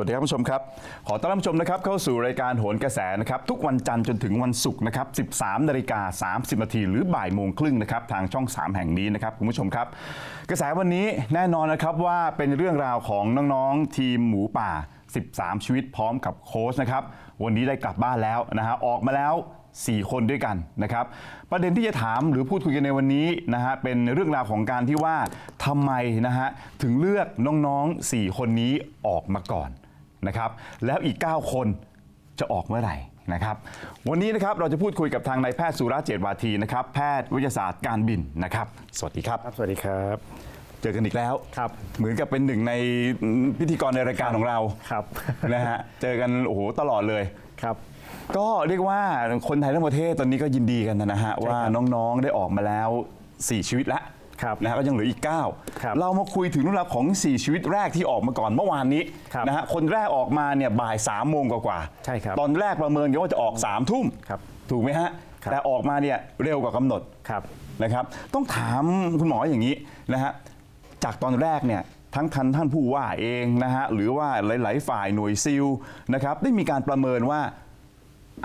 วัสดีครับผู้ชมครับ ขอต้อนรับผู้ชมนะครับเข้าสู่รายการโหนกระแสนะครับทุกวันจันทร์จนถึงวันศุกร์นะครับ 13นาฬิกา30นาทีหรือบ่ายโมงครึ่งนะครับทางช่อง 3 แห่งนี้นะครับคุณผู้ชมครับ กระแสวันนี้แน่นอนนะครับว่าเป็นเรื่องราวของน้องๆทีมหมูป่า 13 ชีวิตพร้อมกับโค้ชนะครับวันนี้ได้กลับบ้านแล้วนะฮะออกมาแล้ว4 คนด้วยกันนะครับ ประเด็นที่จะถามหรือพูดคุยกันในวันนี้นะฮะเป็นเรื่องราวของการที่ว่าทำไมนะฮะถึงเลือกน้องๆ 4 คนนี้ออกมาก่อน นะครับแล้วอีก 9 คนจะออกเมื่อไหร่นะครับวันนี้นะครับเราจะพูดคุยกับทางนายแพทย์สุราเจตวาทีนะครับแพทย์วิทยาศาสตร์การบินนะครับ สวัสดีครับ ครับสวัสดีครับ เจอกันอีกแล้วครับ เหมือนกับเป็นหนึ่งในพิธีกรในรายการของเราครับ นะฮะเจอกันโอ้โหตลอดเลย ครับ ก็เรียกว่าคนไทยทั้งประเทศตอนนี้ก็ยินดีกันนะฮะว่าน้องๆได้ออกมาแล้ว 4 ชีวิตแล้ว ครับนะฮะก็ยังเหลืออีกครับ9เรามาคุยถึงเรื่องราวของ 4 ชีวิตแรกที่ออกมาก่อนเมื่อวานนี้ครับนะฮะคนแรกออกมาเนี่ยบ่าย3ามโมงกว่าๆใช่ครับตอนแรกประเมินกันว่าจะออก3ามทุ่มครับถูกไหมฮะครับแต่ออกมาเนี่ยเร็วกว่ากำหนดครับ นะครับ ต้องถามคุณหมออย่างนี้นะฮะจากตอนแรกเนี่ยทั้งทันท่านผู้ว่าเองนะฮะหรือว่าหลาย ๆ ฝ่ายหน่วยซิลนะครับได้มีการประเมินว่า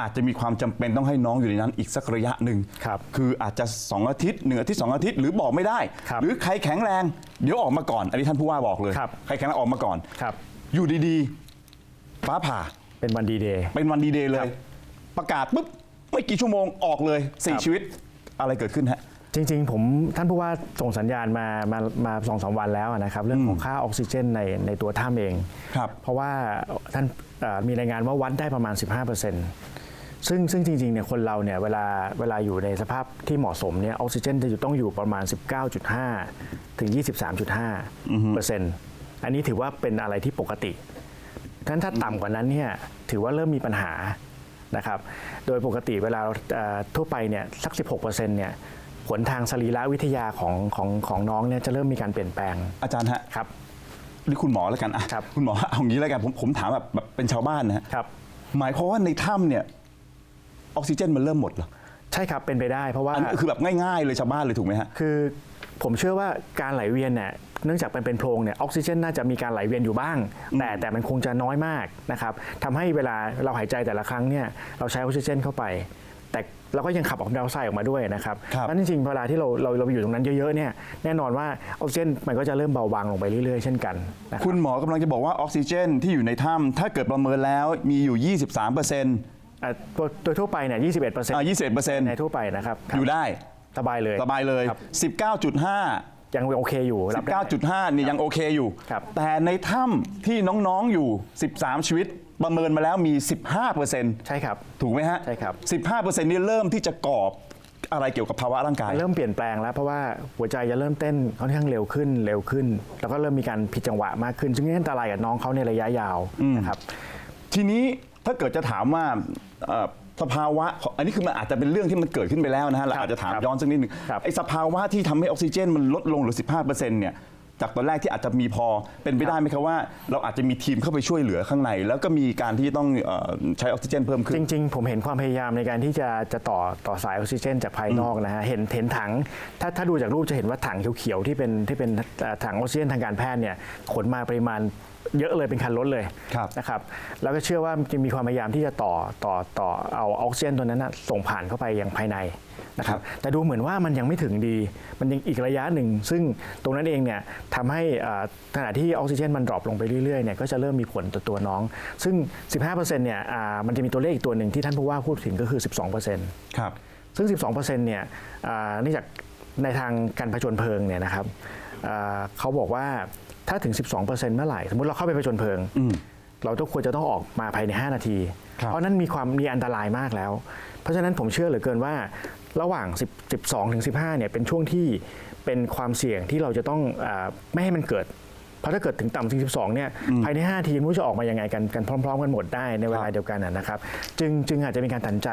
อาจจะมีความจำเป็นต้องให้น้องอยู่ในนั้นอีกสักระยะหนึ่งครับคืออาจจะ 2 อาทิตย์หนึ่งอาทิตย์สองอาทิตย์หรือบอกไม่ได้ ครับหรือใครแข็งแรงเดี๋ยวออกมาก่อน อันนี้ท่านผู้ว่าบอกเลย ครับ ใครแข็งแรงออกมาก่อน ครับ อยู่ดีๆฟ้าผ่า เป็นวันดีเดย์ เป็นวันดีเดย์เลครัยบประกาศปุ๊บไม่กี่ชั่วโมงออกเลยสี่ครับ ชีวิตอะไรเกิดขึ้นฮะ จริงๆ ผมท่านผู้ว่าส่งสัญญาณมามามาสองสามวันแล้วนะครับ เรื่องของค่าออกซิเจนในในตัวถ้ำเอง ครับ เพราะว่าท่านเอ่อมีรายงานว่าวัดได้ประมาณ 15%ซึ่งซึ่งจริงๆเนี่ยคนเราเนี่ยเวลาเวลาอยู่ในสภาพที่เหมาะสมเนี่ยออกซิเจนจะอยู่ต้องอยู่ประมาณ 19.5 ถึง 23.5เปอร์เซ็นต์อันนี้ถือว่าเป็นอะไรที่ปกติท่านถ้าต่ำกว่านั้นเนี่ยถือว่าเริ่มมีปัญหานะครับ โดยปกติเวลาเอ่อทั่วไปเนี่ยสัก 16%เนี่ย ผลทางสรีระวิทยาของของของน้องเนี่ยจะเริ่มมีการเปลี่ยนแปลงอาจารย์ฮะครับนี่คุณหมอแล้วกันอะครับ คุณหมอเอางี้แล้วกันผมผมถามแบบแบบเป็นชาวบ้านนะฮะครับ หมายความว่าในถ้ำเนี่ยออกซิเจนมันเริ่มหมดเหรอใช่ครับเป็นไปได้เพราะว่า อันนี้คือแบบง่ายๆเลยชาวบ้านเลยถูกไหมฮะ คือผมเชื่อว่าการไหลเวียนเนี่ยเนื่องจากมันเป็นโพรงเนี่ยออกซิเจนน่าจะมีการไหลเวียนอยู่บ้าง แต่แต่มันคงจะน้อยมากนะครับทำให้เวลาเราหายใจแต่ละครั้งเนี่ยเราใช้ออกซิเจนเข้าไป แต่เราก็ยังขับออกไดออกไซด์ออกมาด้วยนะครับครับเพราะฉะนั้นจริงๆเวลาที่เราเราเราอยู่ตรงนั้นเยอะๆเนี่ยแน่นอนว่าออกซิเจนมันก็จะเริ่มเบาบางลงไปเรื่อยๆเช่นกันนะครับ คุณหมอกำลังจะบอกว่าออกซิเจนที่อยู่ในถ้ำถ้าเกิดประเมินแล้วมีอยู่ 23เปอร์เซ็นต์ อะตัวโดยทั่วไปเนี่ย21เปอร์เซ็นต์อ่า21เปอร์เซ็นต์ในทั่วไปนะครับครับอยู่ได้ สบายเลยสบายเลย ครับ 19.5 ยังโอเคอยู่รับได้ 19.5นี่ยังโอเคอยู่ ครับ แต่ในถ้ำที่น้องๆอยู่ 13 ชีวิตประเมินมาแล้วมี 15เปอร์เซ็นต์ใช่ครับ ถูกไหมฮะใช่ครับ 15เปอร์เซ็นต์นี่เริ่มที่จะก่ออะไรเกี่ยวกับภาวะร่างกาย เริ่มเปลี่ยนแปลงแล้วเพราะว่าหัวใจจะเริ่มเต้นค่อนข้างเร็วขึ้นเร็วขึ้น แล้วก็เริ่มมีการผิดจังหวะมากขึ้นซึ่งนี่อันตรายกับน้องเขาในระยะยาวนะครับ ทีนี้ถ้าเกิดจะถามว่าเอ่อ สภาวะของอันนี้คือมันอาจจะเป็นเรื่องที่มันเกิดขึ้นไปแล้วนะฮะเราครับอาจจะถามครับย้อนสักนิดหนึงครับ ไอ้สภาวะที่ทำให้ออกซิเจนมันลดลงเหรือ 15%เนี่ยจากตอนแรกที่อาจจะมีพอเป็นไปได้ไหมครับว่า เราอาจจะมีทีมเข้าไปช่วยเหลือข้างใน แล้วก็มีการที่ต้องเอ่อใช้ออกซิเจนเพิ่มขึ้น จริงๆ ผมเห็นความพยายามในการที่จะจะต่อต่อสายออกซิเจนจากภายนอกนะฮะเห็นเห็นถังถ้าถ้าดูจากรูปจะเห็นว่าถังเขียวๆที่เป็นที่เป็นเอ่อถังออกซิเจนทางการแพทย์เนี่ยขนมาปริมาณ เยอะเลยเป็นคันรถเลยครับนะครับแล้วก็เชื่อว่าจะมีความพยายามที่จะต่อต่อต่อเอาออกซิเจนตัวนั้นนะส่งผ่านเข้าไปยังภายในนะครับแต่ดูเหมือนว่ามันยังไม่ถึงดี มันยังอีกระยะหนึ่ง ซึ่งตรงนั้นเองเนี่ยทำให้อ่าขณะที่ออกซิเจนมันดรอปลงไปเรื่อยๆเนี่ยก็จะเริ่มมีผลต่อตัวน้อง ซึ่ง 15%เนี่ยอ่ามันจะมีตัวเลขอีกตัวหนึ่งที่ท่านผู้ว่าพูดถึงก็คือ 12%ครับซึ่ง 12%เนี่ยอ่าเนื่องจากในทางการผจญเพลิงเนี่ยนะครับอ่าเขาบอกว่า ถ้าถึง 12%เมื่อไหร่ สมมติเราเข้าไปผจญเพลิง เราต้องควรจะต้องออกมาภายใน 5 นาทีครับเพราะนั้นมีความมีอันตรายมากแล้ว เพราะฉะนั้นผมเชื่อเหลือเกินว่าระหว่าง10 12ถึง15เนี่ยเป็นช่วงที่เป็นความเสี่ยงที่เราจะต้องอาไม่ให้มันเกิดเพราะถ้าเกิดถึงต่ำถึง12 เนี่ย ภายใน 5 ทีไม่รู้จะออกมายังไงกันกันพร้อม ๆ กันหมดได้ในเวลาครับเดียวกันนะนะครับ จึงจึงอาจจะมีการตัดสินใจ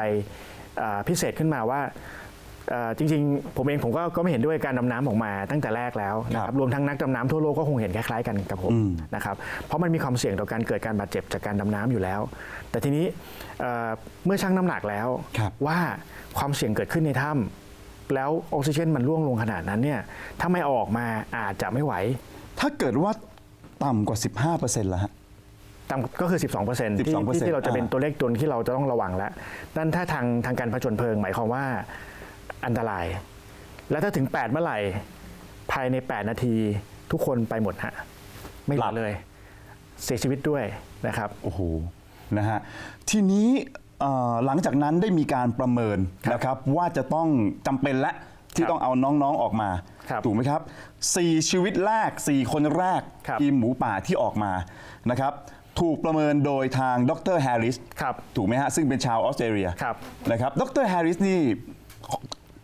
อ่าพิเศษขึ้นมาว่าเอ่อ จริงๆ ผมเองผมก็ก็ไม่เห็นด้วยการดำน้ำออกมาตั้งแต่แรกแล้วนะคครัรับบรวมทั้งนักดำน้ำทั่วโลกก็คงเห็นคล้ายๆกันกับผมนะครับเพราะมันมีความเสี่ยงต่อการเกิดการบาดเจ็บจากการดำน้ำอยู่แล้ว แต่ทีนี้เอ่อเมื่อชั่งน้ำหนักแล้วครับว่าความเสี่ยงเกิดขึ้นในถ้ำแล้วออกซิเจนมันร่วงลงขนาดนั้นเนี่ยถ้าไม่เอาออกมาอาจจะไม่ไหว ถ้าเกิดว่าต่ำกว่า 15%แล้วฮะต่ำก็คือ12%ที่12%ที่ที่เราจะเป็นอ่าตัวเลขตัวที่เราจะต้องระวังแล้วนั่นถ้าทางทางการผจญเพลิง หมายความว่า อันตราย แล้วถ้าถึง 8 เมื่อไหร่ ภายใน 8 นาทีทุกคนไปหมดฮะไม่เหลือเลย เสียชีวิตด้วยนะครับ โอ้โห นะฮะ ทีนี้เอ่อหลังจากนั้นได้มีการประเมินนะครับว่าจะต้องจำเป็นและที่ครับต้องเอาน้องๆออกมา ครับถูกไหมครับสี่ชีวิตแรกสี่คนแรกครับ ทีมหมูป่าที่ออกมานะครับถูกประเมินโดยทางดรแฮร์ริส ครับ ถูกไหมฮะ ซึ่งเป็นชาวออสเตรเลียครับ นะครับ ดรแฮร์ริสนี่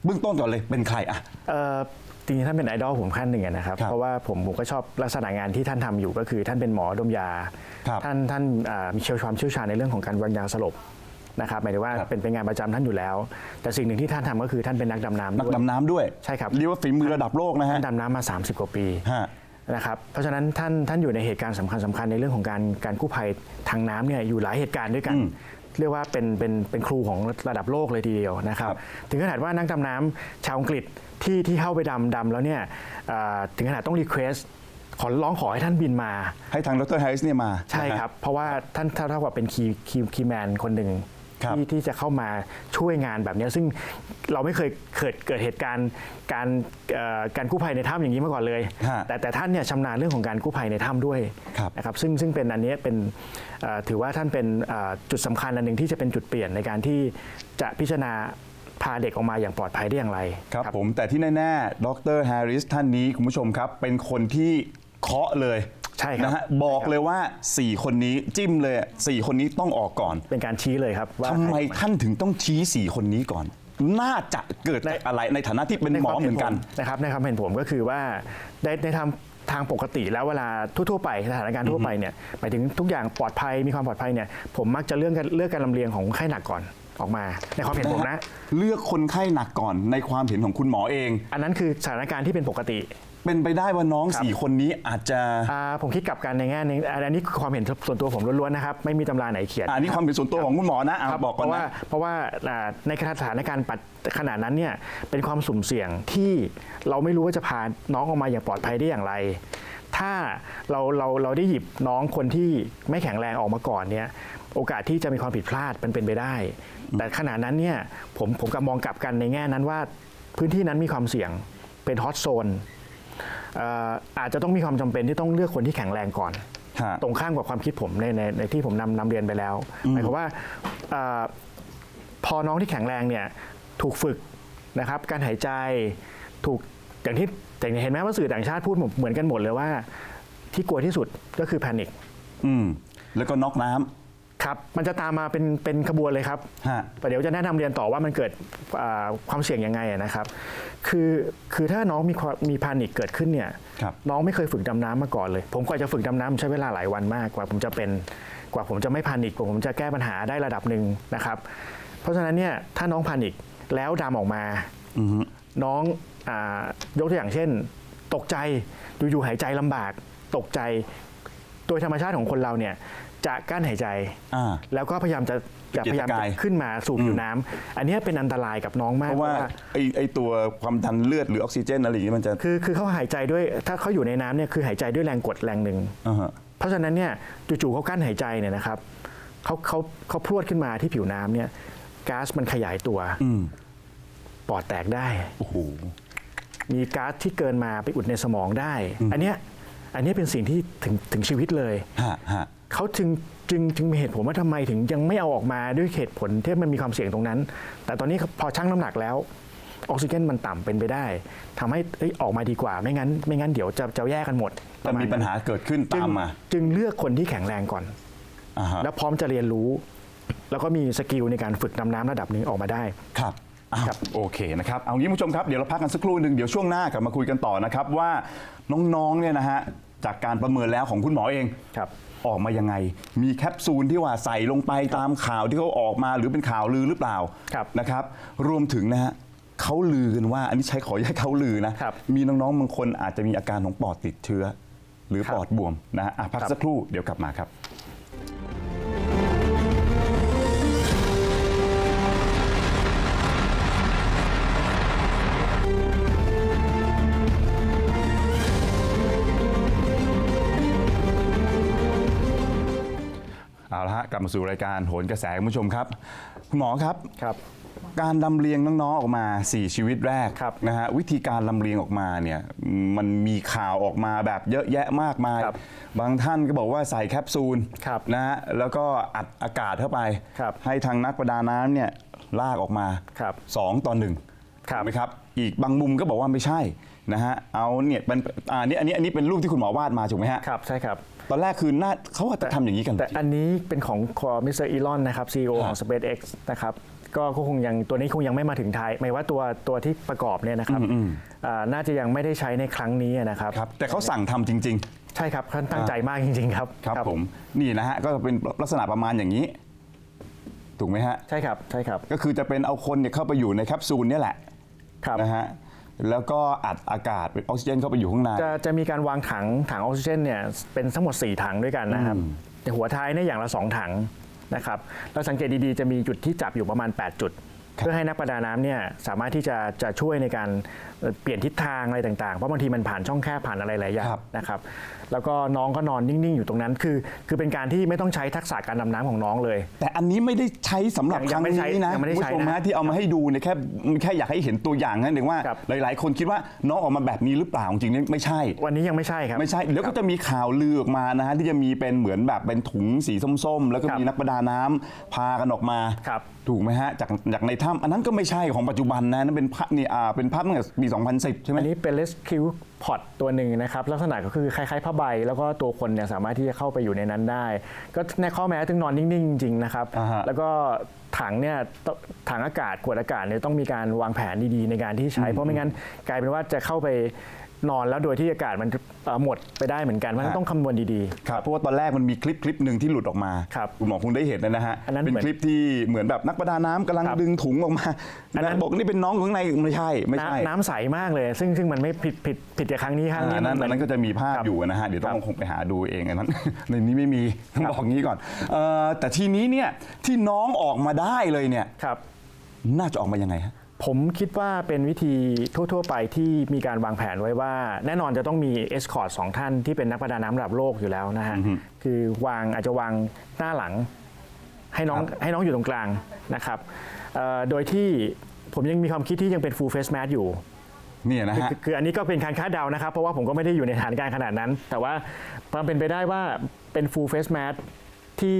เบื้องต้นก่อนเลยเป็นใครอะ เอ่อจริงๆท่านเป็นไอดอลผมขั้นหนึ่งอะนะครับ ครับเพราะว่าผมผมก็ชอบลักษณะงานที่ท่านทำอยู่ก็คือท่านเป็นหมอดมยา ครับท่านท่านอ่ามีเชี่ยวชาญเชี่ยวชาญในเรื่องของการวางยาสลบนะครับหมายถึงว่าครับ เป็นเป็นงานประจำท่านอยู่แล้ว แต่สิ่งหนึ่งที่ท่านทำก็คือท่านเป็นนักดำน้ำนักด้วย ดำน้ำด้วยใช่ครับ เรียกว่าฝีมือระดับโลกนะฮะ ท่านดำน้ำมา 30 กว่าปีฮะนะครับเพราะฉะนั้นท่านท่านอยู่ในเหตุการณ์สำคัญสคัญๆในเรื่องของการการกู้ภัยทางน้ำเนี่ยอยู่หลายเหตุการณ์ด้วยกันอืม เรียกว่าเป็นเป็นเป็นครูของระดับโลกเลยทีเดียวนะครับครับ ถึงขนาดว่านักดำน้ำชาวอังกฤษที่ที่เข้าไปดำดำแล้วเนี่ยอ่าถึงขนาดต้องรีเควสขอร้องขอให้ท่านบินมา ให้ทางดรแฮร์ริสเนี่ยมา ใช่ครับ เพราะว่าท่านเท่าเท่ากับเป็นคีย์คีย์คีย์แมนคนหนึ่ง ครับที่ที่จะเข้ามาช่วยงานแบบเนี้ยซึ่งเราไม่เคยเกิดเกิดเหตุการณ์การเอ่อการกู้ภัยในถ้ำอย่างนี้มาก่อนเลย ฮะแต่แต่ท่านเนี่ยชำนาญเรื่องของการกู้ภัยในถ้ำด้วยครับนะครับซึ่งซึ่งเป็นอันเนี้ยเป็นเอ่อถือว่าท่านเป็นเอ่อจุดสำคัญอันหนึ่งที่จะเป็นจุดเปลี่ยนในการที่จะพิจารณาพาเด็กออกมาอย่างปลอดภัยได้อย่างไร ครับผมแต่ที่แน่ๆดรแฮร์ริสท่านนี้คุณผู้ชมครับ เป็นคนที่เคาะเลย ใช่ครับนะฮะบอกเลยว่า 4 คนนี้จิ้มเลย4คนนี้ต้องออกก่อนเป็นการชี้เลยครับว่าทำไมใคร ท่านถึงต้องชี้ 4 คนนี้ก่อน น่าจะเกิดจากอะไรในฐานะที่เป็นหมอเหมือนกัน ใความห็ผนะครับในความเห็นผมก็คือว่าได้ได้ทำทางปกติแล้วเวลาทั่วๆไปสถานการณ์ทั่วไปเนี่ยหมายถึงทุกอย่างปลอดภัยมีความปลอดภัยเนี่ยผมมักจะเลือกการเลือกการลำเลียงของไข้หนักก่อนออกมา ในความเห็นผมนะ เลือกคนไข้หนักก่อนในความเห็นของคุณหมอเอง อันนั้นคือสถานการณ์ที่เป็นปกติ เป็นไปได้ว่าน้องครับ4คนนี้อาจจะอ่าผมคิดกลับกันในแง่หนึงอันนี้คือความเห็นส่วนตัวผมล้วนๆนะครับไม่มีตำราไหนเขียนอะอันนี้ความเป็นส่วนตัวของคุณหมอนะอะครับบอกเพก่อนราะว่านะ เพราะว่าอ่าในสถานการณ์ปัดขนาดนั้นเนี่ยเป็นความสุ่มเสี่ยงที่เราไม่รู้ว่าจะพาน้องออกมาอย่างปลอดภัยได้อย่างไร ถ้าเราเราเราได้หยิบน้องคนที่ไม่แข็งแรงออกมาก่อนเนี่ยโอกาสที่จะมีความผิดพลาดเป็นเป็นไปได้ แต่ขณะนั้นเนี่ยผมผมกับมองกลับกันในแง่นั้นว่าพื้นที่นั้นมีความเสี่ยงเป็นฮอตโซน อาจจะต้องมีความจำเป็นที่ต้องเลือกคนที่แข็งแรงก่อน ฮะ ตรงข้ามกับความคิดผมในในในที่ผมนำนำเรียนไปแล้วหมายความว่าเออพอน้องที่แข็งแรงเนี่ยถูกฝึกนะครับการหายใจถูกอย่างที่แต่เห็นไหมว่าสื่อต่างชาติพูดเหมือนกันหมดเลยว่า ที่กลัวที่สุดก็คือแพนิค อืมแล้วก็น็อกน้ำ ครับ มันจะตามมาเป็นเป็นขบวนเลยครับฮะ แต่เดี๋ยวจะแนะนำเรียนต่อว่ามันเกิดอ่าความเสี่ยงยังไงอะนะครับ คือคือถ้าน้องมีความมีแพนิคเกิดขึ้นเนี่ยครับ น้องไม่เคยฝึกดำน้ำมาก่อนเลย ผมกว่าจะฝึกดำน้ำใช้เวลาหลายวันมากกว่าผมจะเป็นกว่าผมจะไม่แพนิคกว่าผมจะแก้ปัญหาได้ระดับหนึ่งนะครับ เพราะฉะนั้นเนี่ยถ้าน้องแพนิคแล้วดำออกมา อือฮึ น้องอายกตัวอย่างเช่น ตกใจอยู่ๆหายใจลำบาก ตกใจ โดยธรรมชาติของคนเราเนี่ย จะกั้นหายใจ อ่า แล้วก็พยายามจะจะตะเกียกพยายามตะกายจะขึ้นมาสู่ผิวน้ำอันเนี้ยเป็นอันตรายกับน้องมากเพราะว่าไอไอตัวความดันเลือดหรือออกซิเจนอะไรอย่างนี้มันจะคือคือเขาหายใจด้วยถ้าเขาอยู่ในน้ำเนี่ยคือหายใจด้วยแรงกดแรงหนึ่ง อ่าฮะ เพราะฉะนั้นเนี่ยจู่ๆเขากั้นหายใจเนี่ยนะครับเขาเขาเขาพรวดขึ้นมาที่ผิวน้ำเนี่ยก๊าซมันขยายตัวอืม ปอดแตกได้ โอ้โห มีก๊าซที่เกินมาไปอุดในสมองได้ อันเนี้ยอันเนี้ยเป็นสิ่งที่ถึงถึงชีวิตเลย ฮะฮะ เขาจึงจึงจึงมีเหตุผลว่าทำไมถึงยังไม่เอาออกมาด้วยเหตุผลที่มันมีความเสี่ยงตรงนั้น แต่ตอนนี้พอชั่งน้ำหนักแล้วออกซิเจนมันต่ำเป็นไปได้ทำให้เอ้ยออกมาดีกว่าไม่งั้น ไม่งั้นเดี๋ยวจะจะแยกกันหมดจะมีปัญหาเกิดขึ้นจึตางมมา จึงเลือกคนที่แข็งแรงก่อนอ่าฮะแล้วพร้อมจะเรียนรู้ แล้วก็มีสกิลในการฝึกดำน้ำระดับหนึ่งออกมาได้ครับอ้าวครับโอเคนะครับเอางี้คุณผู้ชมครับเดี๋ยวเราพักกันสักครู่หนึ่งเดี๋ยวช่วงหน้ากลับมาคุยกันต่อนะครับว่าน้องๆเนี่ยนะฮะจากการประเมินแล้วของคุณหมอเองครับ ออกมายังไง มีแคปซูลที่ว่าใส่ลงไปตามข่าวที่เขาออกมาหรือเป็นข่าวลือหรือเปล่าครับนะครับ รวมถึงนะฮะเขาลือกันว่า อันนี้ใช้ขออนุญาตเขาลือนะ ครับมีน้องๆบางคนอาจจะมีอาการของปอดติดเชื้อ หรือครับ ปอดบวมนะฮะอะพักครับสักครู่เดี๋ยวกลับมาครับ กลับมาสู่รายการโหนกระแสคุณผู้ชมครับ คุณหมอครับ ครับ การลำเลียงน้องๆออกมา 4 ชีวิตแรกครับนะฮะวิธีการลำเลียงออกมาเนี่ยมันมีข่าวออกมาแบบเยอะแยะมากมายครับบางท่านก็บอกว่าใส่แคปซูลครับนะฮะแล้วก็อัดอากาศเข้าไป ครับให้ทางนักประดาน้ำเนี่ยลากออกมาครับสองต่อหนึ่งครับ ถูกไหมครับอีกบางมุมก็บอกว่าไม่ใช่นะฮะเอาเนี่ยเป็นอ่านี่อันนี้อันนี้เป็นรูปที่คุณหมอวาดมาถูกไหมฮะ ครับ ใช่ครับ ตอนแรกคือน่าเขาอาจจะทำอย่างนี้กัน แต่อันนี้เป็นของมิสเตอร์อีลอนนะครับ CEO ของ SpaceX นะครับก็ก็คงยังตัวนี้คงยังไม่มาถึงไทยหมายว่าตัวตัวที่ประกอบเนี่ยนะครับอ่าน่าจะยังไม่ได้ใช้ในครั้งนี้นะครับครับ แต่เขาสั่งทำจริงใช่ครับท่านตั้งใจมากจริง ๆ ครับๆครับผมนี่นะฮะก็เป็นลักษณะประมาณอย่างนี้ ถูกไหมฮะใช่ครับใช่ครับ ก็คือจะเป็นเอาคนเนี่ยเข้าไปอยู่ในแคปซูลเนี่ยแหละครับนะฮะ แล้วก็อัดอากาศเป็นออกซิเจนเข้าไปอยู่ข้างใน จะจะมีการวางถังถังออกซิเจนเนี่ยเป็นทั้งหมด 4 ถังด้วยกันนะครับแต่หัวท้ายเนี่ยอย่างละ 2 ถังนะครับเราสังเกตดีๆ จะมีจุดที่จับอยู่ประมาณ 8 จุด เพื่อให้นักประดาน้ำเนี่ยสามารถที่จะจะช่วยในการเอ่อเปลี่ยนทิศทางอะไรต่างๆ เพราะบางทีมันผ่านช่องแคบผ่านอะไรหลายอย่างครับนะครับ แล้วก็น้องก็นอนนิ่งๆ อยู่ตรงนั้น คือ คือเป็นการที่ไม่ต้องใช้ทักษะการดำน้ำของน้องเลย แต่อันนี้ไม่ได้ใช้สำหรับยังครั้งไม่ใช้นี้นะยังไม่ได้คุณใช้ผู้ชมนะฮะที่เอามาให้ดูเนี่ยแค่แค่อยากให้เห็นตัวอย่างนั่นเองว่า ครับ หลาย ๆ คนคิดว่าน้องออกมาแบบนี้หรือเปล่าจริงๆไม่ใช่ วันนี้ยังไม่ใช่ครับ ไม่ใช่เดี๋ยวก็จะมีข่าวลือออกมานะฮะที่จะมีเป็นเหมือนแบบเป็นถุงสีส้มๆ แล้วก็ครับ มีนักประดาน้ำพากันออกมา ครับ ถูกไหมฮะจากจากในถ้ำอันนั้นก็ไม่ใช่ของปัจจุบันนะนั่นเป็นภาพนี่อ่าเป็นภาพตั้งแต่ปี 2010 ใช่ไหมอันนี้เป็น rescue pod ตัวหนึ่งนะครับ ลักษณะก็คือคล้ายๆผ้าใบ แล้วก็ตัวคนเนี่ยสามารถที่จะเข้าไปอยู่ในนั้นได้ ก็ในข้อแม้ถึงนอนนิ่ง ๆ จริง ๆ นะครับ อ่าฮะ แล้วก็ถังเนี่ยต้องถังอากาศขวดอากาศเนี่ยต้องมีการวางแผนดีๆ ในการที่ใช้ เพราะไม่งั้นกลายเป็นว่าจะเข้าไป นอนแล้วโดยที่อากาศมันเอ่อหมดไปได้เหมือนกันเพราะฉะนั้นต้องคำนวณดีๆครับเพราะว่าตอนแรกมันมีคลิปคลิปหนึ่งที่หลุดออกมาครับณหมอคงได้เห็นนะฮะอันนั้นเป็นเหมือนคลิปที่เหมือนแบบนักประดาน้ำกำลังครับดึงถุงออกมาอันนั้นบอกนี่เป็นน้องอยู่ข้างในไม่ใช่ไม่ใช่น้ำน้ำใสมากเลย ซึ่งซึ่งมันไม่ผิดผิดผิดจากครั้งนี้ครั้งนี้อันนั้นมัอันนั้นก็จะมีภาพครับอยู่นะฮะเดี๋ยวต้อครังบคงไปหาดูเองอันนั้น ในนี้ไม่มีต้องบอกงี้ก่อนเอ่อแต่ทีนี้เนี่ยที่น้องออกมาได้เลยเนี่ยครับ น่าจะออกมายังไงฮะ ผมคิดว่าเป็นวิธีทั่ว ๆ ไปที่มีการวางแผนไว้ว่า แน่นอนจะต้องมีเอสคอร์ดสองท่านที่เป็นนักประดาน้ำระดับโลกอยู่แล้วนะฮะคือวางอาจจะวางหน้าหลังให้น้องให้น้องอยู่ตรงกลางนะครับเอ่อโดยที่ผมยังมีความคิดที่ยังเป็น full face mask อยู่เนี่ยนะฮะคือคืออันนี้ก็เป็นการคาดเดานะครับ เพราะว่าผมก็ไม่ได้อยู่ในสถานการณ์ขนาดนั้น แต่ว่าความเป็นไปได้ว่าเป็น full face mask ที่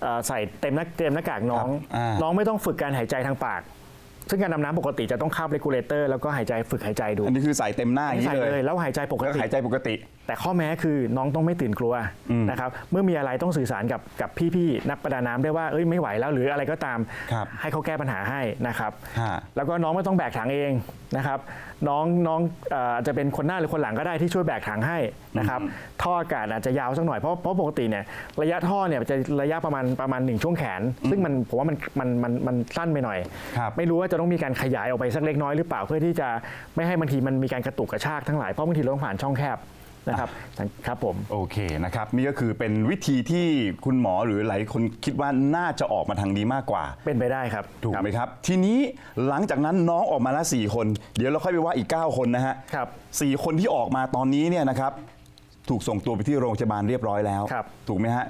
เอ่อใส่เต็มหน้าเต็มหน้ากากน้องครับอ่าน้องไม่ต้องฝึกการหายใจทางปาก ซึ่งการดำน้ำปกติจะต้องคาบเรกูเลเตอร์แล้วก็หายใจฝึกหายใจดูอันนี้คือใส่เต็มหน้าอย่างนี้ใส่เลเลยยแล้วหายใจปกแล้วติ หายใจปกติแต่ข้อแม้คือน้องต้องไม่ตื่นกลัวนะครับเมื่อมีอะไรต้องสื่อสารกับกับพี่ๆนักประดาน้ำได้ว่าเอ้ยไม่ไหวแล้วหรืออะไรก็ตามครับให้เขาแก้ปัญหาให้นะครับฮะแล้วก็น้องไม่ต้องแบกถังเองนะครับ น้องน้องเอ่อจะเป็นคนหน้าหรือคนหลังก็ได้ที่ช่วยแบกถังให้นะครับท่ออากาศอาจจะยาวสักหน่อยเพราะเพราะปกติเนี่ยระยะท่อเนี่ยจะระยะประมาณประมาณหนึ่งช่วงแขน ซึ่งมันผมว่ามันมันมันมันสั้นไปหน่อยครับไม่รู้ว่าจะต้องมีการขยายออกไปสักเล็กน้อยหรือเปล่าเพื่อที่จะไม่ให้บางทีมันมีการกระตุกกระชากทั้งหลายเพราะบางทีเราต้องผ่านช่องแคบ นะครับครับผม โอเคนะครับนี่ก็คือเป็นวิธีที่คุณหมอหรือหลายคนคิดว่าน่าจะออกมาทางนี้มากกว่า เป็นไปได้ครับถูกครับไหมครับ ทีนี้หลังจากนั้นน้องออกมาแล้ว4คน เดี๋ยวเราค่อยไปว่าอีก 9 คนนะฮะครับสี่คนที่ออกมาตอนนี้เนี่ยนะครับ ถูกส่งตัวไปที่โรงพยาบาลเรียบร้อยแล้วครับถูกไหมฮะ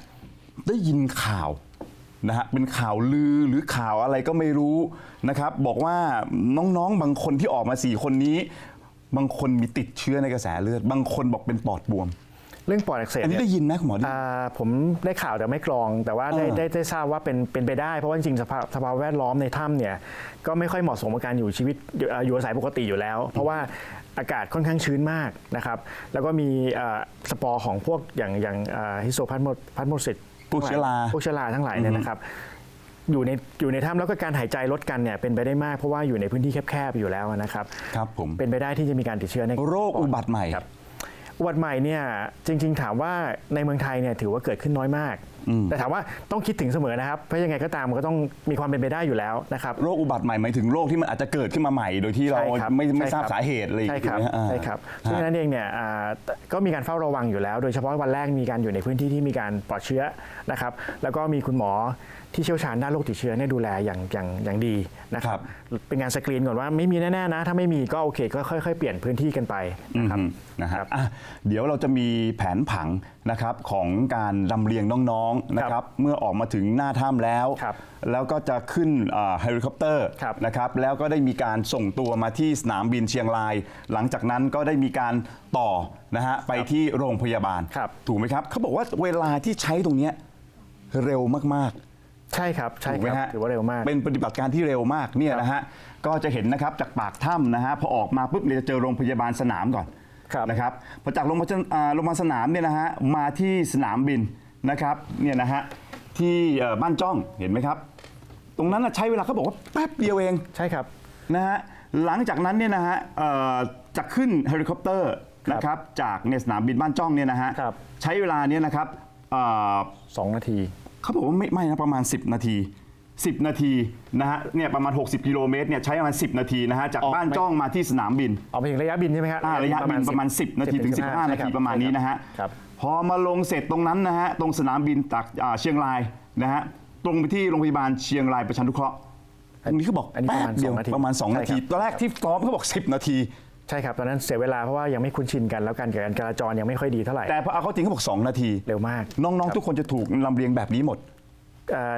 ได้ยินข่าวนะฮะเป็นข่าวลือหรือข่าวอะไรก็ไม่รู้นะครับ บอกว่าน้องๆบางคนที่ออกมา 4 คนนี้ บางคนมีติดเชื้อในกระแสเลือด บางคนบอกเป็นปอดบวม เรื่องปอดอักเสบอันนี้เนี่ยได้ยินไหมคุณหมอได้ยินอ่าผมได้ข่าวแต่ไม่กรอง แต่ว่าได้อ่าได้ได้ทราบว่าเป็นเป็นไปได้ เพราะว่าจริงๆสภาพสภาพแวดล้อมในถ้ำเนี่ยก็ไม่ค่อยเหมาะสมกับการอยู่ชีวิตอยู่เอ่ออยู่อาศัยปกติอยู่แล้ว เพราะว่าอากาศค่อนข้างชื้นมากนะครับแล้วก็มีเอ่อสปอร์ของพวกอย่างอย่างฮิโซพัทโมพัทโมซิตพวกเชื้อรา พวกเชื้อราทั้งหลายเนี่ยนะครับ อยู่ในอยู่ในถ้ำแล้วก็การหายใจลดกันเนี่ยเป็นไปได้มากเพราะว่าอยู่ในพื้นที่แคบๆอยู่แล้วนะครับครับผมเป็นไปได้ที่จะมีการติดเชื้อในโรคอุบัติใหม่ครับอุบัติใหม่เนี่ยจริง ๆ ถามว่าในเมืองไทยเนี่ยถือว่าเกิดขึ้นน้อยมาก แต่ถามว่าต้องคิดถึงเสมอนะครับ เพราะยังไงก็ตามมันก็ต้องมีความเป็นไปได้อยู่แล้วนะครับโรคอุบัติใหม่หมายถึงโรคที่มันอาจจะเกิดขึ้นมาใหม่ โดยที่เราใช่ครับไม่ไม่ใช่ทราบครับสาเหตุอะไรอย่างใช่เงี้ครับยอ่าใช่ครับซึ่งฉะนั้นเองเนี่ยอ่าก็มีการเฝ้าระวังอยู่แล้ว โดยเฉพาะวันแรกมีการอยู่ในพื้นที่ที่มีการปลอดเชื้อนะครับแล้วก็มีคุณหมอ ที่เชี่ยวชาญด้านโรคติดเชื้อเนี่ยดูแลอย่างอย่างอย่างดีนะคครัรับบเป็นการสกรีนก่อนว่าไม่มีแน่ๆนะ ถ้าไม่มีก็โอเค ก็ค่อย ๆ เปลี่ยนพื้นที่กันไปนะครับอืมนะฮะครับอะเดี๋ยวเราจะมีแผนผังนะครับของการลำเลียงน้องๆนะครับเมื่อออกมาถึงหน้าถ้ำแล้วครับแล้วก็จะขึ้นเฮลิคอปเตอร์ครับนะครับแล้วก็ได้มีการส่งตัวมาที่สนามบินเชียงราย หลังจากนั้นก็ได้มีการต่อนะฮะไปที่โรงพยาบาลครับถูกไหมครับเขาบอกว่าเวลาที่ใช้ตรงเนี้ยเร็วมากๆ ใช่ครับใช่ถูกไหคมรับฮะถือว่าเร็วมาก เป็นปฏิบัติการที่เร็วมากเนี่ยนะฮะก็จะเห็นนะครับจากปากถ้ำนะฮะพอออกมาปุ๊บเนี่ยจะเจอโรงพยาบาลสนามก่อนครับนะครับพอจากโรงพยาบาลอ่าโรงพยาบาลสนามเนี่ยนะฮะมาที่สนามบินนะครับเนี่ยนะฮะที่เอ่อบ้านจ้องเห็นไหมครับ ตรงนั้นนะใช้เวลาเขาบอกว่าแป๊บเดียวเอง ใช่ครับ นะฮะหลังจากนั้นเนี่ยนะฮะเอ่อจะขึ้นเฮลิคอปเตอร์ครับนะครับจากเนี่ยสนามบินบ้านจ้องเนี่ยนะฮะครับ ใช้เวลาเนี่ยนะครับเอ่อ2นาที เขาบอกว่าไม่ไม่นะประมาณ 10 นาที 10 นาทีนะฮะเนี่ยประมาณ 60 กิโลเมตรเนี่ยใช้ประมาณ 10 นาทีนะฮะจากออกบ้านไม่จ้องมาที่สนามบินเอาไปถึงระยะบินใช่ไหมครับอ่าระยะบินประมาณ 10 นาทีถึง 15 นาทีประมาณนี้นะฮะครับ พอมาลงเสร็จตรงนั้นนะฮะตรงสนามบินจากอ่าเชียงรายนะฮะตรงไปที่โรงพยาบาลเชียงรายประชานุเคราะห์ตรงนี้เขาบอกอันนี้ประมาณแป๊บเดียวสองนาทีประมาณ 2 นาทีใช่ครับ ตอนแรกที่ซ้อมเขาบอก 10 นาที ใช่ครับตอนนั้นเสียเวลาเพราะว่ายังไม่คุ้นชินกันแล้วการการจราจรยังไม่ค่อยดีเท่าไหร่แต่พอเอาเข้าจริงเขาบอก 2 นาที เร็วมากน้องๆ ทุกคนจะถูกลำเลียงแบบนี้หมด เอ่อ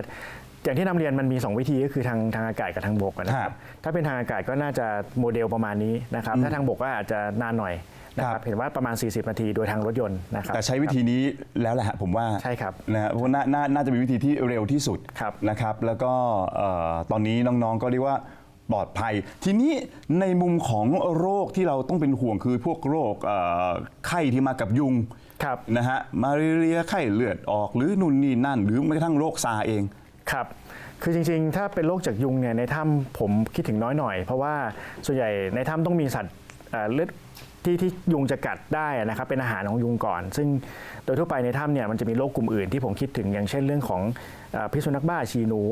อย่างที่นำเรียนมันมี 2 วิธีก็คือทางทางอากาศกับทางบกนะคครัรับบถ้าเป็นทางอากาศก็น่าจะโมเดลประมาณนี้นะครับถ้าทางบกก็อาจจะนานหน่อยนะคครัรับ บเห็นว่าประมาณ 40 นาทีโดยทางรถยนต์นะครับแต่ใช้วิธีนี้แล้วแหละฮะผมว่าใช่ครับ นะฮะเพราะน่าน่าน่าจะเป็นวิธีที่เร็วที่สุดครับนะครับ แล้วก็เอ่อตอนนี้น้องๆก็เรียกว่า ปลอดภัย ทีนี้ในมุมของโรคที่เราต้องเป็นห่วงคือพวกโรคเอ่อไข้ที่มากับยุงครับ นะฮะมาเรียไข้เลือดออกหรือนู่นนี่นั่น หรือแม้กระทั่งโรคซาเอง ครับ คือจริงๆ ถ้าเป็นโรคจากยุงเนี่ยในถ้ำผมคิดถึงน้อยหน่อย เพราะว่าส่วนใหญ่ในถ้ำต้องมีสัตว์เอ่อเลือดที่ที่ยุงจะกัดได้นะครับเป็นอาหารของยุงก่อน ซึ่งโดยทั่วไปในถ้ำเนี่ยมันจะมีโรคกลุ่มอื่นที่ผมคิดถึงอย่างเช่นเรื่องของเอ่อพิษสุนัขบ้าฉี่หนู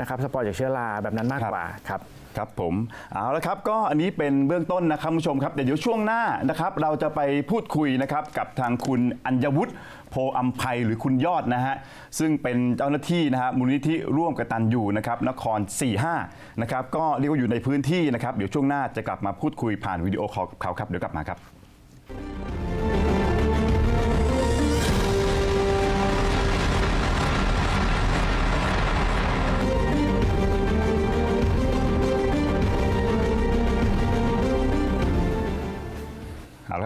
นะครับสปอร์จากเชื้อราแบบนั้นมากครับ กว่าครับ ครับผมเอาละครับก็อันนี้เป็นเบื้องต้นนะครับคุณผู้ชมครับเดี๋ยวช่วงหน้านะครับเราจะไปพูดคุยนะครับกับทางคุณอัญวุฒิโพอัมภัยหรือคุณยอดนะฮะซึ่งเป็นเจ้าหน้าที่นะฮะมูลนิธิร่วมกตันยูนะครับนคร 45นะครับก็เรียกว่าอยู่ในพื้นที่นะครับเดี๋ยวช่วงหน้าจะกลับมาพูดคุยผ่านวิดีโอคอลกับเขาครับเดี๋ยวกลับมาครับ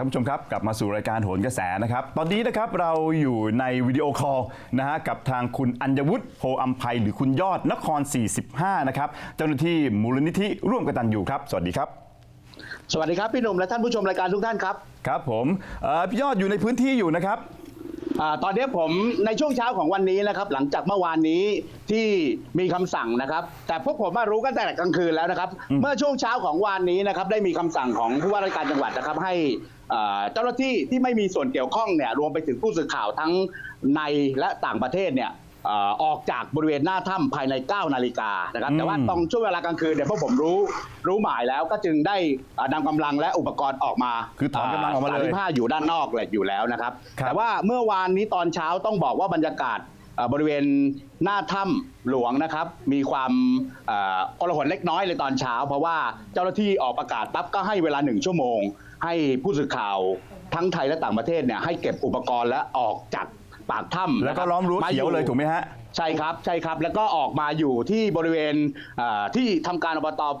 ครับผู้ชมครับกลับมาสู่รายการโหนกระแสนะครับ ตอนนี้นะครับเราอยู่ในวิดีโอคอลนะฮะกับทางคุณอัญวุฒิโพอัมภัยหรือคุณยอดนคร 45 นะครับ เจ้าหน้าที่มูลนิธิร่วมกตันอยู่ครับ สวัสดีครับ สวัสดีครับพี่หนุ่มและท่านผู้ชมรายการทุกท่านครับครับผมเอ่อพี่ยอดอยู่ในพื้นที่อยู่นะครับ อาตอนนี้ผมในช่วงเช้าของวันนี้นะครับ หลังจากเมื่อวานนี้ที่มีคำสั่งนะครับ แต่พวกผมมารู้กันแต่กลางคืนแล้วนะครับ เมื่อช่วงเช้าของวานนี้นะครับ ได้มีคำสั่งของผู้ว่าราชการจังหวัดนะครับ ให้อ่า เจ้าหน้าที่ที่ไม่มีส่วนเกี่ยวข้องเนี่ยรวมไปถึงผู้สื่อข่าวทั้งในและต่างประเทศเนี่ยอ่าออกจากบริเวณหน้าถ้ำภายใน 9 นาฬิกานะครับ แต่ว่าอืมตรงช่วงเวลากลางคืนเนี่ยพวกผมรู้รู้หมายแล้วก็จึงได้อ่านำกำลังและอุปกรณ์ออกมา คือถอนกำลังออกมาเลยผ้าอยู่ด้านนอกเลยอยู่แล้วนะครับครับ แต่ว่าเมื่อวานนี้ตอนเช้าต้องบอกว่าบรรยากาศเอ่อ บริเวณหน้าถ้ำหลวงนะครับ มีความเอ่อโกลาหลเล็กน้อยเลยตอนเช้า เพราะว่าเจ้าหน้าที่ออกประกาศปั๊บก็ให้เวลาหนึ่งชั่วโมง ให้ผู้สื่อข่าวทั้งไทยและต่างประเทศเนี่ยให้เก็บอุปกรณ์และออกจากปากถ้ำแล้วก็นะครับล้อมรั้วาเขียวเลยถูกไหมฮะใช่ครับใช่ครับแล้วก็ออกมาอยู่ที่บริเวณเอ่อที่ทำการอบตเอ่อ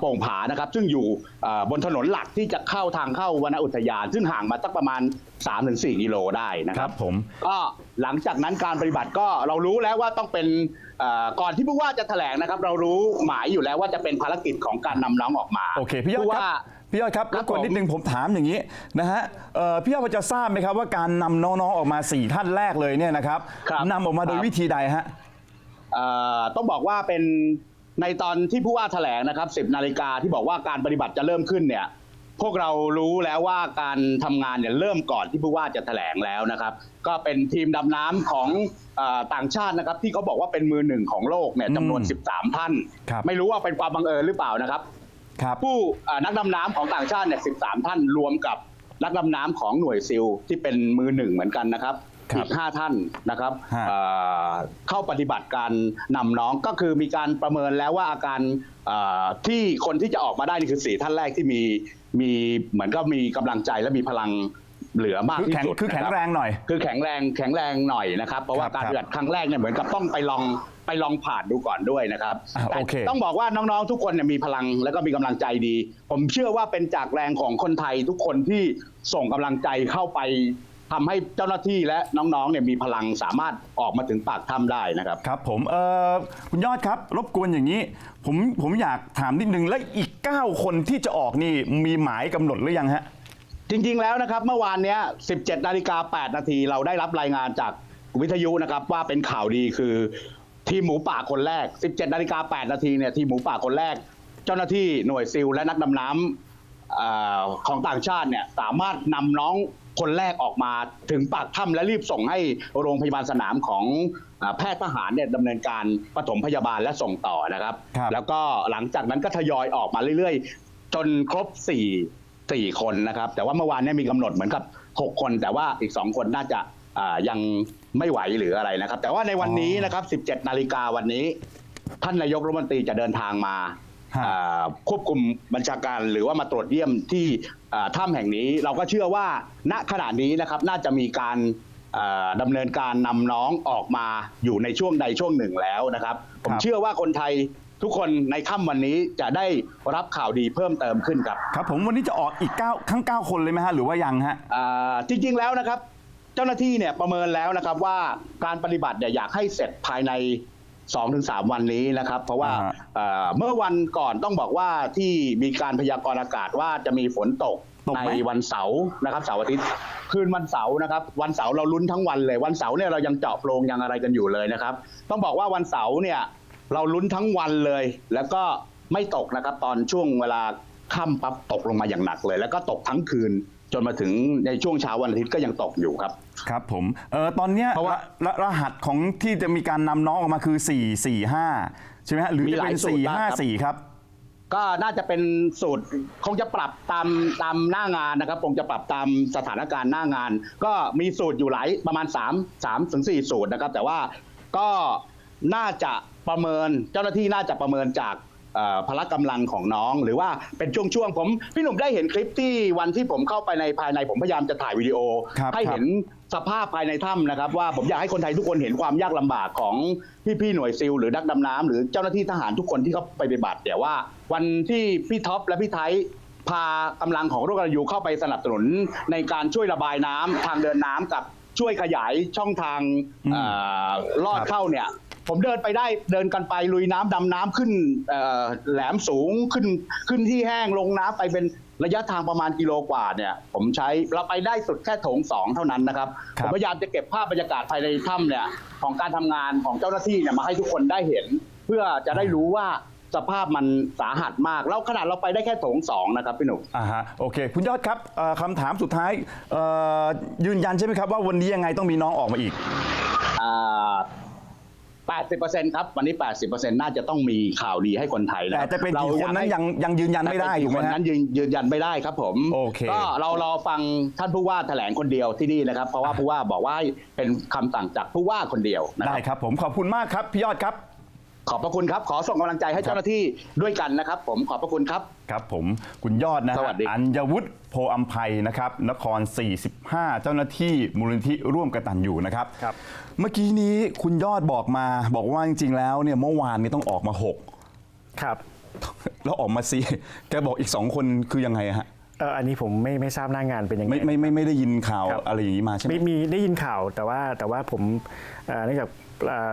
โป่งผานะครับ ซึ่งอยู่เอ่อบนถนนหลักที่จะเข้าทางเข้าวนอุทยาน ซึ่งห่างมาสักประมาณ 3-4กิโลได้นะคครัรับบผม ก็หลังจากนั้นการปฏิบัติก็เรารู้แล้วว่าต้องเป็นเอ่อก่อนที่ผู้ว่าจะแถลงนะครับ เรารู้หมายอยู่แล้วว่าจะเป็นภารกิจของการนำน้องออกมาโอเคพี่ยอดผู้คว่ารับพี่ยอดครับครัรบบกวนนิดผมนึงผมถามอย่างนี้นะฮะเอ่อพี่ยอดพอจะทราบไหมครับว่าการนำน้องๆออกมาสี่ท่านแรกเลยเนี่ยนะครับครับนำออกมาโดยครับวิธีใดฮะเอ่อต้องบอกว่าเป็น ในตอนที่ผู้ว่าแถลงนะครับ 10 นาฬิกาที่บอกว่าการปฏิบัติจะเริ่มขึ้นเนี่ย พวกเรารู้แล้วว่าการทำงานเนี่ยเริ่มก่อนที่ผู้ว่าจะแถลงแล้วนะครับ ก็เป็นทีมดำน้ำของเออต่างชาตินะครับ ที่เขาบอกว่าเป็นมือหนึ่งของโลกเนี่ยจำนวนอืม13 ท่านครับไม่รู้ว่าเป็นความบังเอิญหรือเปล่านะครับครับผู้เอ่อนักดำน้ำของต่างชาติเนี่ย 13 ท่านรวมกับนักดำน้ำของหน่วยซิลที่เป็นมือหนึ่งเหมือนกันนะครับครับ อีก5ท่านนะครับฮะเอ่อเข้าปฏิบัติการนำน้องก็คือมีการประเมินแล้วว่าอาการเอ่อที่คนที่จะออกมาได้นี่คือ4ท่านแรกที่มีมีเหมือนก็มีกำลังใจและมีพลังเหลือมากคือที่แข็งสุดคือแข็งนะบแรงหน่อย คือแข็งแรงแข็งแรงหน่อยนะครับ เพราะว่าครับการครับเดือดครั้งแรกเนี่ยเหมือนกับต้องไปลองไปลองผ่านดูก่อนด้วยนะครับอ่าแต่โอเคต้องบอกว่าน้องๆทุกคนเนี่ยมีพลังแล้วก็มีกำลังใจดี ผมเชื่อว่าเป็นจากแรงของคนไทยทุกคนที่ส่งกำลังใจเข้าไป ทำให้เจ้าหน้าที่และน้องๆเนี่ยมีพลังสามารถออกมาถึงปากถ้ำได้นะครับครับ ผมเออคุณยอดครับ รบกวนอย่างนี้ ผมผมอยากถามนิดนึงแล้วอีก 9 คนที่จะออกนี่มีหมายกำหนดหรือยังฮะจริง ๆ แล้วนะครับ เมื่อวานเนี้ย 17นาฬิกา8นาทีเราได้รับรายงานจากวิทยุนะครับ ว่าเป็นข่าวดีคือทีมหมูป่าคนแรก 17นาฬิกา8นาทีเนี่ยทีมหมูป่าคนแรก เจ้าหน้าที่หน่วยซิลและนักดำน้ำเอ่อของต่างชาติเนี่ยสามารถนำน้อง คนแรกออกมาถึงปากถ้ำและรีบส่งให้โรงพยาบาลสนามของเอ่อแพทย์ทหารเนี่ยดำเนินการปฐมพยาบาลและส่งต่อนะครับครับแล้วก็หลังจากนั้นก็ทยอยออกมาเรื่อยๆ จนครบ4 4คนนะครับ แต่ว่าเมื่อวานเนี้มีกำหนดเหมือนกับ6คน แต่ว่าอีก2คนน่าจะอ่ายังไม่ไหวหรืออะไรนะครับ แต่ว่าในวันนี้นะครับ 17 นาฬิกาวันนี้ ท่านนายกรัฐมนตรีจะเดินทางมาฮะอ่า ควบคุมบัญชาการหรือว่ามาตรวจเยี่ยมที่อ่าถ้ำแห่งนี้ เราก็เชื่อว่าณขณะนี้นะครับน่าจะมีการอ่าดำเนินการนำน้องออกมาอยู่ในช่วงใดช่วงหนึ่งแล้วนะครับ ผมครับเชื่อว่าคนไทยทุกคนในค่ำวันนี้จะได้รับข่าวดีเพิ่มเติมขึ้นครับ ครับผมวันนี้จะออกอีก9ทั้ง 9 คนเลยไหมฮะหรือว่ายังฮะอ่าจริง ๆ แล้วนะครับ เจ้าหน้าที่เนี่ยประเมินแล้วนะครับว่าการปฏิบัติเนี่ยอยากให้เสร็จภายใน 2-3วันนี้นะครับ เพราะว่าอ่าฮะเอ่อเมื่อวันก่อนต้องบอกว่าที่มีการพยากรณ์อากาศว่าจะมีฝนตกตกในไหมวันเสาร์นะครับเสาร์อาทิตย์คืนวันเสาร์นะครับ วันเสาร์เราลุ้นทั้งวันเลย วันเสาร์เนี่ยเรายังเจาะโพรงยังอะไรกันอยู่เลยนะครับ ต้องบอกว่าวันเสาร์เนี่ย เราลุ้นทั้งวันเลย แล้วก็ไม่ตกนะครับ ตอนช่วงเวลาค่ำปั๊บตกลงมาอย่างหนักเลย แล้วก็ตกทั้งคืน จนมาถึงในช่วงเช้าวันอาทิตย์ก็ยังตกอยู่ครับ ครับผมเออตอนเนี้ยเพราะว่ารรหัสของที่จะมีการนำน้องออกมาคือ 4 4 5 ใช่ไหมฮะหรือมีจะหลายเป็นสูตร4มากครับ5 4 ครับ ก็น่าจะเป็นสูตรคงจะปรับตามตามหน้างานนะครับคงจะปรับตามสถานการณ์หน้างาน ก็มีสูตรอยู่หลายประมาณ3 3ถึง4สูตรนะครับ แต่ว่าก็น่าจะประเมินเจ้าหน้าที่น่าจะประเมินจากเอ่อ พละกำลังของน้อง หรือว่าเป็นช่วงๆผมพี่หนุ่มได้เห็นคลิปที่วันที่ผมเข้าไปในภายในผมพยายามจะถ่ายวิดีโอครับให้ครับเห็นสภาพภายในถ้ำนะครับ ว่าผมอยากให้คนไทยทุกคนเห็นความยากลำบากของพี่ๆหน่วยซิลหรือนักดำน้ำหรือเจ้าหน้าที่ทหารทุกคนที่เขาไปปฏิบัติแต่ว่าวันที่พี่ท็อปและพี่ไทยพากำลังของร่วมกตันยูเข้าไปสนับสนุนในการช่วยระบายน้ำทางเดินน้ำกับช่วยขยายช่องทางอืมเอ่อลอดครับเข้าเนี่ย ผมเดินไปได้เดินกันไปลุยน้ำดำน้ำขึ้นเอ่อแหลมสูงขึ้นขึ้นที่แห้งลงน้ำไปเป็นระยะทางประมาณกิโลกว่าเนี่ย ผมใช้เราไปได้สุดแค่โถงสองเท่านั้นนะครับครัผบมพยายามจะเก็บภาพบรรยากาศภายในถ้ำเนี่ยของการทำงานของเจ้าหน้าที่เนี่ยมาให้ทุกคนได้เห็น เพื่อจะได้รู้ว่าสภาพมันสาหัสมาก แล้วขนาดเราไปได้แค่โถงสองนะครับพี่หนุ่มอ่าฮะโอเค คุณยอดครับเอ่อคำถามสุดท้ายเอ่อยืนยันใช่ไหมครับว่าวันนี้ยังไงต้องมีน้องออกมาอีกอ่า 80%ครับวันนี้ 80%น่าจะต้องมีข่าวดีให้คนไทยนะคแต่รับจะเป็นกี่ราคนอยานั้นให้ยังยังยืนยันไม่ได้แต่ถูกไหมคนฮะนั้นยืนยืนยันไม่ได้ครับผมโอเคก็เรารอฟังท่านผู้ว่าแถลงคนเดียวที่นี่นะครับ เพราะว่าผู้ว่าบอกว่าให้เป็นคำสั่งจากผู้ว่าคนเดียวนะคได้รับครับผมขอบคุณมากครับพี่ยอดครับ ขอบพระคุณครับ ขอส่งกำลังใจให้เจ้าหน้าที่ด้วยกันนะครับ ผมขอบพระคุณครับ ครับผมคุณยอดนะสฮะวัสดี อัญวุฒิโพอัมภัยนะครับนคร 45 เจ้าหน้าที่มูลนิธิร่วมกตันอยู่นะครับครับ เมื่อกี้นี้คุณยอดบอกมาบอกว่าจริงๆแล้วเนี่ยเมื่อวานนี้ต้องออกมา ครับ6 แล้วออกมาสี่แกบอกอีก 2 คนคือยังไงอะฮะเอออันนี้ผมไม่ไม่ทราบหน้างานเป็นยังไง ไม่ไม่ไม่ไม่ได้ยินข่าวครับ อะไรอย่างนี้มาใช่ไหม มีมีได้ยินข่าวแต่ว่าแต่ว่าผมเอ่อเนื่องจากเอ่อ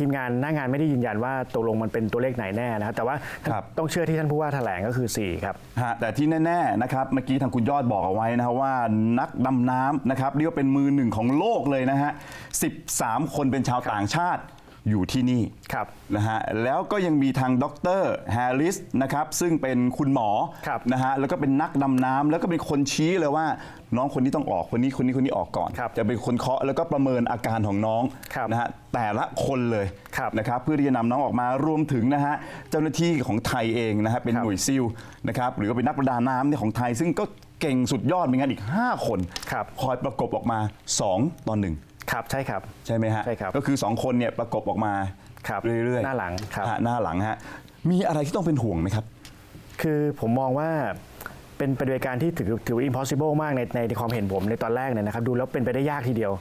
ทีมงานหน้างานไม่ได้ยืนยันว่าตกลงมันเป็นตัวเลขไหนแน่นะครับแต่ว่าครับ ต้องเชื่อที่ท่านผู้ว่าแถลงก็คือ 4 ครับ ฮะแต่ที่แน่ๆนะครับเมื่อกี้ทางคุณยอดบอกเอาไว้นะครับว่านักดำน้ำนะครับเรียกว่าเป็นมือหนึ่งของโลกเลยนะฮะ 13 คนเป็นชาวต่างชาติ อยู่ที่นี่ครับนะฮะแล้วก็ยังมีทางดรแฮร์ริสนะครับซึ่งเป็นคุณหมอครับนะฮะแล้วก็เป็นนักดำน้ำแล้วก็เป็นคนชี้เลยว่า น้องคนนี้ต้องออกคนนี้คนนี้คนนี้ออกก่อนครับจะเป็นคนเคาะแล้วก็ประเมินอาการของน้องครับนะฮะแต่ละคนเลยครับนะครับเพื่อที่จะนำน้องออกมารวมถึงนะฮะเจ้าหน้าที่ของไทยเองนะฮะเป็นครับหน่วยซิลนะครับหรือว่าเป็นนักประดาน้ำเนี่ยของไทยซึ่งก็เก่งสุดยอดเหมือนกันอีก 5 คนครับคอยประกบออกมา 2 ต่อหนึ่ง ครับใช่ครับ ใช่ไหมฮะใช่ครับก็คือ 2 คนเนี่ยประกบออกมาครับเรื่อยๆหน้าหลังครับ ฮะหน้าหลังฮะมีอะไรที่ต้องเป็นห่วงไหมครับ คือผมมองว่าเป็นเป็นบริการที่ถือถือว่า impossible มากในในในความเห็นผมในตอนแรกเนี่ยนะครับดูแล้วเป็นไปได้ยากทีเดียว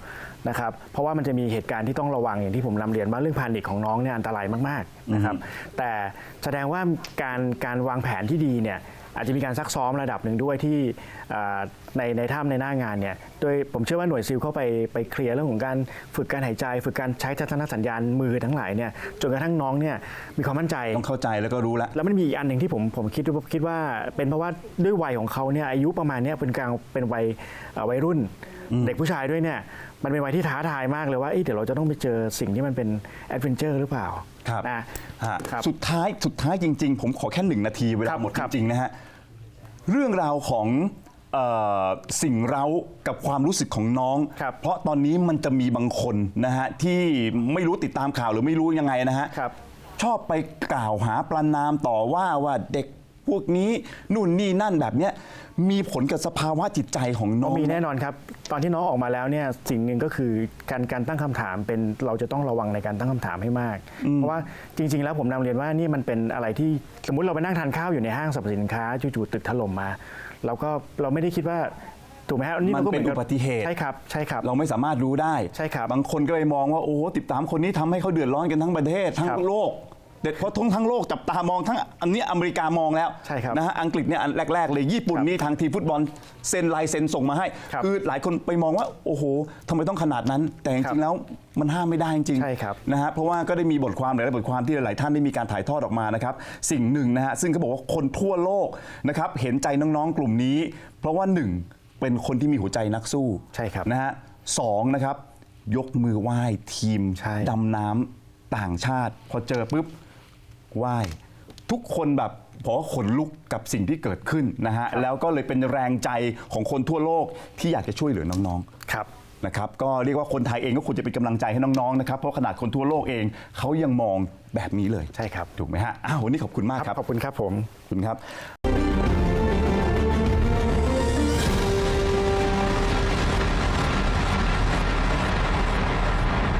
นะครับเพราะว่ามันจะมีเหตุการณ์ที่ต้องระวังอย่างที่ผมนำเรียนว่าเรื่องพานิคของน้องเนี่ยอันตรายมากๆนะครับแต่แสดงว่าการการวางแผนที่ดีเนี่ย อาจจะมีการซักซ้อมระดับหนึ่งด้วยที่อ่าในในถ้ำในหน้างานเนี่ยโดยผมเชื่อว่าหน่วยซิลเข้าไปไปเคลียร์เรื่องของการฝึกการหายใจ ฝึกการใช้ทัศนสัญญาณมือทั้งหลายเนี่ยจนกระทั่งน้องเนี่ยมีความมั่นใจต้องเข้าใจแล้วก็รู้แล้วแล้วมันมีอีกอันหนึ่งที่ผมผมคิดว่าคิดว่าเป็นเพราะว่าด้วยวัยของเขาเนี่ยอายุประมาณเนี้ยเป็นกลางเป็นวัยเอ่อวัยรุ่นเด็กผู้ชายด้วยเนี่ยมันเป็นวัยที่ท้าทายมากเลยว่าเอ้ยเดี๋ยวเราจะต้องไปเจอสิ่งที่มันเป็นแอดเวนเจอร์หรือเปล่าครับนะฮะครับสุดท้ายสุดท้ายจริง ๆ ผมขอแค่หนึ่งนาทีเวคลารับหมดครับจริงๆนะฮะ เรื่องราวของเอ่อสิ่งเร้ากับความรู้สึกของน้อง ครับเพราะตอนนี้มันจะมีบางคนนะฮะที่ไม่รู้ติดตามข่าวหรือไม่รู้ยังไงนะฮะครับ ชอบไปกล่าวหาประนามต่อว่าว่าเด็ก พวกนี้นู่นนี่นั่นแบบเนี้ยมีผลกับสภาวะจิตใจของน้องมีไหแน่นอนครับ ตอนที่น้องออกมาแล้วเนี่ยสิ่งหนึ่งก็คือการการตั้งคำถามเป็นเราจะต้องระวังในการตั้งคำถามให้มาก เพราะว่าจริง ๆ แล้วผมนำเรียนว่านี่มันเป็นอะไรที่สมมุติเราไปนั่งทานข้าวอยู่ในห้างสรรพสินค้าจู่ๆตึกถล่มมาเราก็เราไม่ได้คิดว่าถูกไหมฮะนี่มันก็เป็นหกัอุบัติเหตุใช่ครับใช่ครับ เราไม่สามารถรู้ได้ใช่ครับบางคนก็ไปมองว่าโอ้ติดตามคนนี้ทำให้เขาเดือดร้อนกันทั้งประเทศทั้งครับโลก เด็ดเพราะทั้งทั้งโลกจับตามองทั้งอันนี้อเมริกามองแล้วใช่ครับนะฮะอังกฤษเนี่ยอันแรกๆเลยญี่ปุ่นครับนี่ทางทีมฟุตบอลเซ็นลายเซ็นส่งมาให้ ครับอหลายคนไปมองว่าโอ้โหทำไมต้องขนาดนั้น แต่จครัริงบๆแล้วมันห้ามไม่ได้จริงๆใช่ครับนะฮะเพราะว่าก็ได้มีบทความหลายๆบทความที่หลายๆท่านได้มีการถ่ายทอดออกมานะครับสิ่งหนึ่งนะฮะซึ่งเขาบอกว่าคนทั่วโลกนะครับเห็นใจน้องๆกลุ่มนี้ เพราะว่าหนึ่งเป็นคนที่มีหัวใจนักสู้ใช่ครับ นะฮะสองนะครับยกมือไหว้ทีมใช่ ดำน้ำต่างชาติ พอเจอปุ๊บ ไหว้ทุกคนแบบเพราะว่าขนลุกกับสิ่งที่เกิดขึ้นนะฮะแล้วก็เลยเป็นแรงใจของคนทั่วโลกที่อยากจะช่วยเหลือน้องๆครับนะครับก็เรียกว่าคนไทยเองก็ควรจะเป็นกำลังใจให้น้องๆนะครับเพราะขนาดคนทั่วโลกเองเขายังมองแบบนี้เลยใช่ครับถูกไหมฮะอ้าววันนี้ขอบคุณมากครับขอบคุณครับผมขอบคุณครับ